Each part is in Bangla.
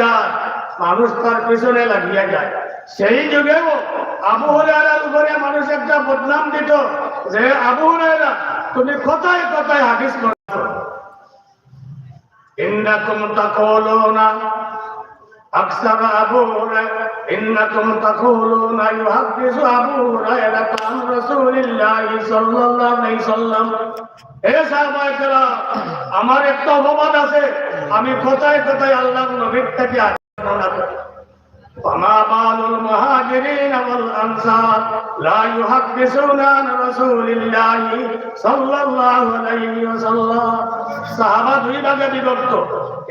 যায়, মানুষ তার পিছনে লাগিয়ে যায়। সেই যুগেও আবু হুরায়রার উপরে মানুষ একটা বদনাম দিত যে, আবু হুরায়রা, তুমি কোথায় কোথায় হাদিস করছ ইন্নাকুম তাকুলুনা أكثر أبو هريرة إنكم تقولون يحدث أبو هريرة عن رسول الله صلى الله عليه وسلم হে সাহাবায়ে আমার একটা অপবাদ আছে আমি কোথায় কোথায় আল্লাহর নবীর থেকে বর্ণনা করি وما بال المهاجرين والأنصار لا يحدثون عن رسول الله صلى الله عليه وسلم সাহাবা দুই ভাগে বিভক্ত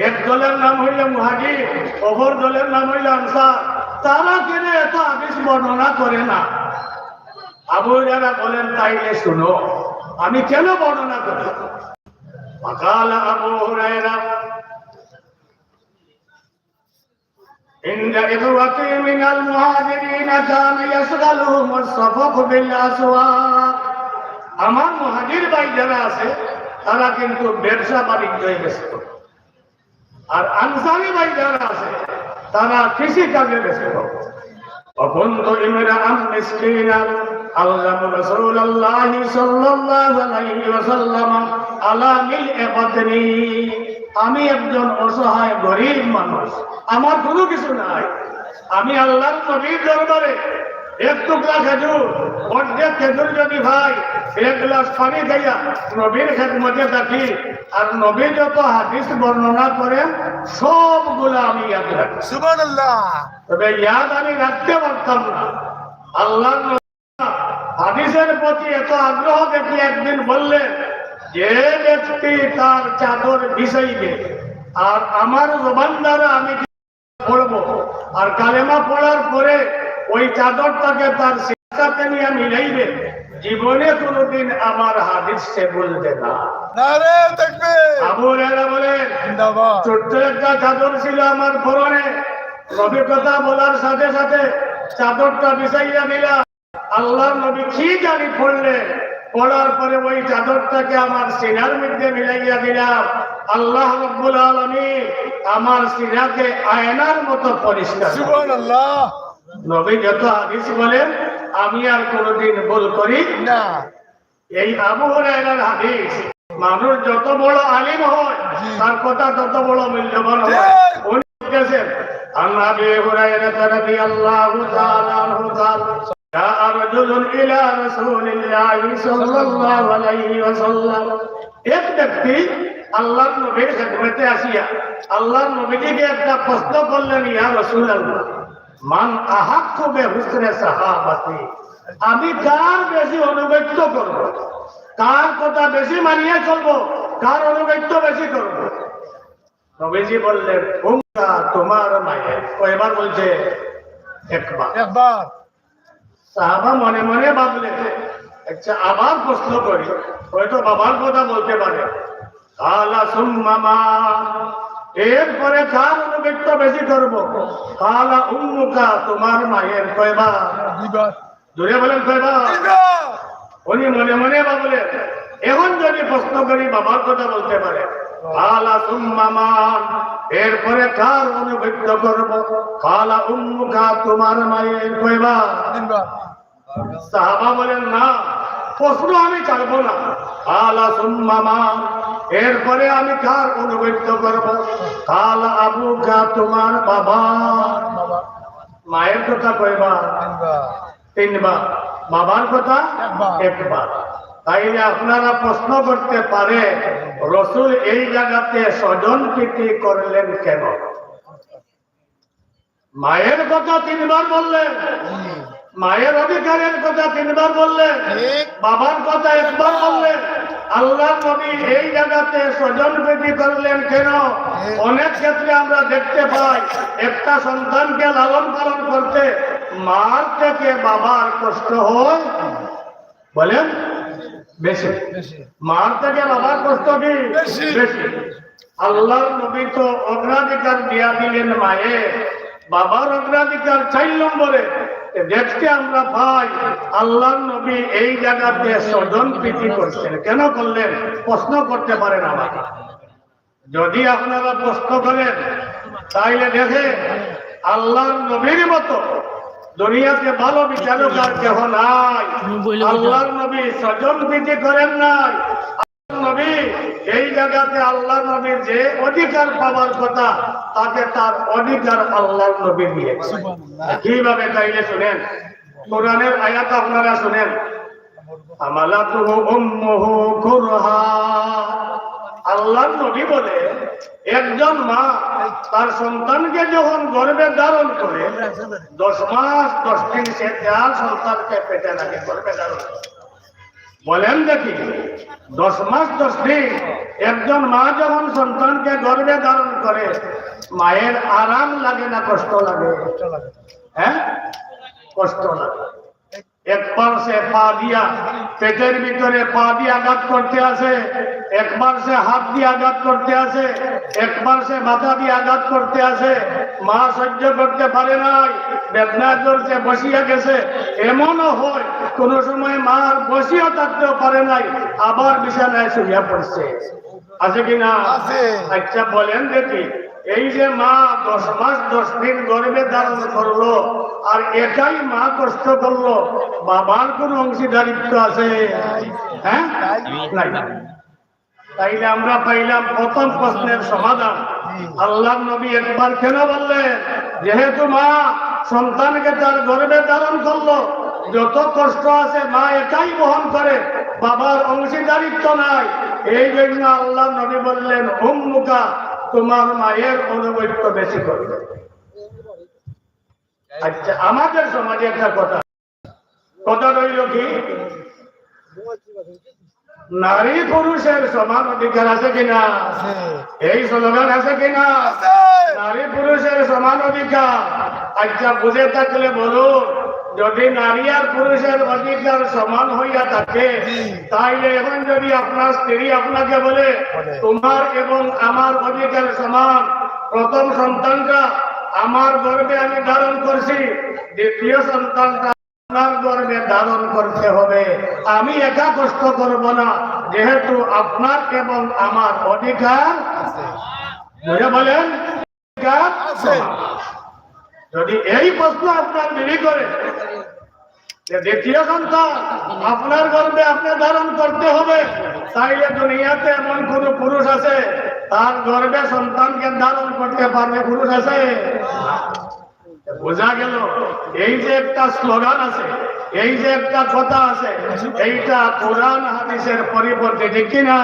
এক দলের নাম হইল মুহাজির অপর দলের নাম হইল আনসার তারা কেনে এত হাদিস বর্ণনা করে না আবু যারা বলেন তাইলে শুনো আমি কেন বর্ণনা করি فقال أبو هريرة إن إخوتي من المهاجرين كان يشغلهم الصفق بالأسواق আমার মহাজির ভাই যারা আছে তারা কিন্তু ব্যবসা বাণিজ্যে ব্যস্ত আর আনসারি ভাই যারা আছে, তারা কৃষি কাজে বেশি অকুন্ত আল্লাহ আমি একজন অসহায় গরিব মানুষ, আমার কোনো কিছু নাই। আমি আল্লাহ নবীর দরবারে এক টুকরা খেজুর অর্ধেক খেজুর যদি ভাই এক গ্লাস পানি খাইয়া নবীর খেদমতে থাকি আর নবী যত হাদিস বর্ণনা করেন সবগুলো আমি ইয়াদ রাখি। তবে ইয়াদ আমি রাখতে পারতাম না। আল্লাহ হাদিসের প্রতি এত আগ্রহ দেখি একদিন বললেন যে ব্যক্তি তার চাদর বিষাইবে আর আমার জবান দ্বারা আমি পড়ব আর কালেমা পড়ার পরে ওই চাদরটাকে তার শিক্ষাতে নিয়ে মিলাইবে জীবনে কোনোদিন আমার হাদিস সে বলবে না। আবু হুরায়রা বলেন ছোট্ট একটা চাদর ছিল আমার পরনে। নবী কথা বলার সাথে সাথে চাদরটা বিছাইয়া দিলাম। আল্লাহর নবী কি জানি পড়লে পড়ার পরে ওই চাদরটাকে আমার সিনার মধ্যে মিলাইয়া দিলাম। আল্লাহ রব্বুল আলামিন আমার সিনাকে আয়নার মতো পরিষ্কার সুবহানাল্লাহ। নবী যত হাদিস বলেন আমি আর কোনোদিন ভুল করি না এই আবু হুরায়রার হাদিস মানুষ যত বড় আলিম হয় তার কথা তত বড় মূল্যবান হয় ঠিক। উনি লিখেছেন আন আবি হুরায়রা রাদিয়াল্লাহু তাআলা আনহু قال جاء رجل إلى رسول الله صلى الله عليه وسلم এক ব্যক্তি আল্লাহর নবীর খেদমতে আসিয়া আল্লাহর নবীজিকে একটা প্রশ্ন করলেন ইয়া রাসূলুল্লাহ মান আহাক্কু বিহুসনে সাহাবাতি। আমি কার বেশি অনুগত্য করব? কার কথা বেশি মানিয়ে চলবো? কার অনুগত্য বেশি করব? নবীজি বললেন উমরা তোমার মায়ের কয়বার বলছে একবার। একবার। সাহাবা মনে মনে ভাবলে আচ্ছা আবার প্রশ্ন করি। হয়তো বাবার কথা বলতে পারে। কালা সুম্মামা এরপরে কার অনুগত্য বেশি করব। কালা উম্মুকা তোমার মায়ের দুইবার। দূরে বলেন তিনবার উনি মনে মনে বলে এখন যদি প্রশ্ন করি বাবার কথা বলতে পারে। কালা এরপরে কার অনুগত্য করব। কালা উন্মুখা তোমার মায়ের তিনবার। সাহাবা বলেন না। প্রশ্ন আমি ছাড়বো না। কালা সুম্মামা এরপরে আমি কার অনুগত্য করব? কালা আবু কা তোমার বাবা। মায়ের কথা কয়বার? তিনবার। বাবার কথা? একবার। একবার। তাইলে আপনারা প্রশ্ন করতে পারে রসুল এই জায়গাতে স্বজন প্রীতি করলেন কেন? মায়ের কথা তিনবার বললেন। মায়ের অধিকারের কথা তিনবার বললেন বাবার কথা একবার বললেন আল্লাহ নবী এই জায়গাতে স্বজন প্রীতি করলেন কেন? অনেক ক্ষেত্রে আমরা দেখতে পাই একটা সন্তানকে লালন পালন করতে মার থেকে বাবার কষ্ট হয়। বলেন? বেশি। মার থেকে বাবার কষ্ট কি? বেশি। আল্লাহ নবী তো অগ্রাধিকার দিয়া দিলেন মায়ে বাবার অগ্রাধিকার চার নম্বরে। দেখতে আমরা পাই আল্লাহ নবী এই জায়গাতে স্বজন প্রীতি করছেন। কেন করলেন? প্রশ্ন করতে পারেন আমাকে। যদি আপনারা প্রশ্ন করেন তাইলে দেখে আল্লাহর নবীর মতো দুনিয়াতে ভালো বিচারক আর কেহ নাই। আল্লাহর নবী স্বজন প্রীতি করেন নাই। নবী এই জায়গাতে আল্লাহ নবীর যে অধিকার পাওয়ার কথা তাকে তার অধিকার আল্লাহর নবী দিয়েছে। কীভাবে তাইলে শুনেন? কোরআনের আয়াত আপনারা শুনেন? আল্লাহর নবী বলে একজন মা তার সন্তানকে যখন গর্বে ধারণ করে দশ মাস দশ দিন সে তার সন্তানকে পেটে রাখে গর্বে ধারণ করে। বলেন দেখি। দশ মাস দশ দিন একজন মা যখন সন্তানকে গর্বে ধারণ করে, মায়ের আরাম লাগে না কষ্ট লাগে কষ্ট লাগে? হ্যাঁ? কষ্ট লাগে। একবার সে পা দিয়া পেটের ভিতরে পা দিয়ে আঘাত করতে আসে একবার সে হাত দিয়ে আঘাত করতে আসে একবার সে মাথা দিয়ে আঘাত করতে আসে মা সহ্য করতে পারে নাই বেদনা চলছে বসিয়া গেছে। এমনও হয় কোন সময় মা আর বসিয়া থাকতেও পারে নাই আবার বিছানায় শুইয়া পড়ছে। আছে কিনা আছে। আচ্ছা বলেন দেখি। এই যে মা দশ মাস দশ দিন গর্ভে ধারণ করল, আর একাই মা কষ্ট করল, বাবার কোন অংশীদারিত্ব আছে? হ্যাঁ? তাইলে আমরা পাইলাম প্রথম প্রশ্নের সমাধান। আল্লাহ নবী একবার কেন বললেন, যেহেতু মা সন্তানকে তার গর্ভে ধারণ করল, যত কষ্ট আছে মা একাই বহন করে, বাবার অংশীদারিত্ব নাই। এই জন্য আল্লাহ নবী বললেন হোম মুখা তোমার মায়ের অনুগত্য বেশি করবে। আচ্ছা আমাদের সমাজে একটা কথা। কথা রইল কি? নারী পুরুষের সমান অধিকার আছে কিনা? এই স্লোগান আছে কিনা? নারী পুরুষের সমান অধিকার। আচ্ছা বুঝে থাকলে বলুন। যদি নারী আর পুরুষের অধিকার সমান হইয়া থাকে তাইলে এখন যদি আপনার স্ত্রী আপনাকে বলে তোমার এবং আমার অধিকার সমান প্রথম সন্তানটা আমার গর্বে আমি ধারণ করছি দ্বিতীয় সন্তানটা আপনার গর্বে ধারণ করতে হবে। আমি একা কষ্ট করব না যেহেতু আপনার এবং আমার অধিকার বুঝে বলেন? অধিকার। যদি এই প্রশ্ন আপনার বিলি করে দ্বিতীয় সন্তান আপনার গর্বে আপনি ধারণ করতে হবে, তাইলে দুনিয়াতে এমন কোন পুরুষ আছে, তার গর্বে সন্তানকে ধারণ করতে পারবে পুরুষ আছে? বোঝা গেল, এই যে একটা স্লোগান আছে, এই যে একটা কথা আছে, এইটা কোরআন হাদিসের পরিবর্তে ঠিক কিনা?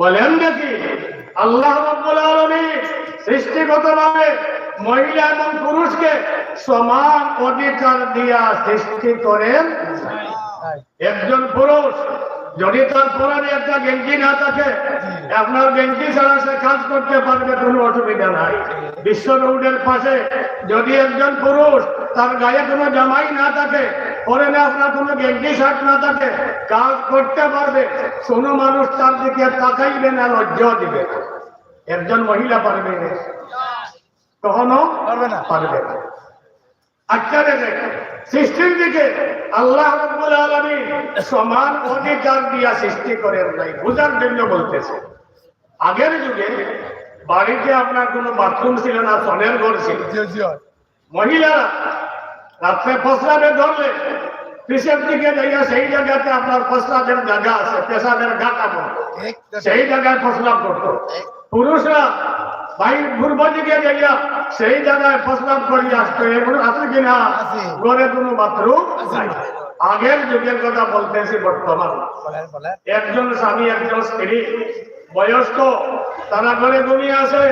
বলেন দেখি, আল্লাহ রাব্বুল আলামিন সৃষ্টিগতভাবে মহিলা এবং পুরুষকে সমান অধিকার দিয়া সৃষ্টি করেন। একজন পুরুষ, যদি তার পরানে একটা গেঞ্জি না থাকে, আপনার গেঞ্জি ছাড়া সে কাজ করতে পারবে, কোনো অসুবিধা নাই। বিশ্ব রোডের পাশে যদি একজন পুরুষ তার গায়ে কোনো জামাই না থাকে পরে না আপনার কোনো গেঞ্জি, শার্ট না থাকে, কাজ করতে পারবে, কোনো মানুষ তার দিকে তাকাইবে না লজ্জা দিবে একজন মহিলা পারবে না। কখনো পারবে না। পারবে না। দেখে সৃষ্টির দিকে আল্লাহ রাব্বুল সমান অধিকার দিয়া সৃষ্টি করেন নাই বোঝার জন্য বলতেছে। আগের যুগে বাড়িতে আপনার কোনো বাথরুম ছিল না সনের ঘর ছিল। মহিলারা রাত্রে প্রস্রাবে ধরলে পিসের দিকে যাইয়া সেই জায়গাতে আপনার প্রস্রাবের জায়গা আছে পেশাবের গাটা বলে সেই জায়গায় প্রস্রাব করতো। পুরুষরা ভাই পূর্ব দিকে যাইয়া সেই জায়গায় প্রস্রাব করিয়া আসতো এগুলো আছে কিনা। ঘরে কোনো বাথরুম। আগের যুগের কথা বলতেছি বর্তমান। একজন স্বামী একজন স্ত্রী বয়স্ক তারা ঘরে দুনিয়া আছে।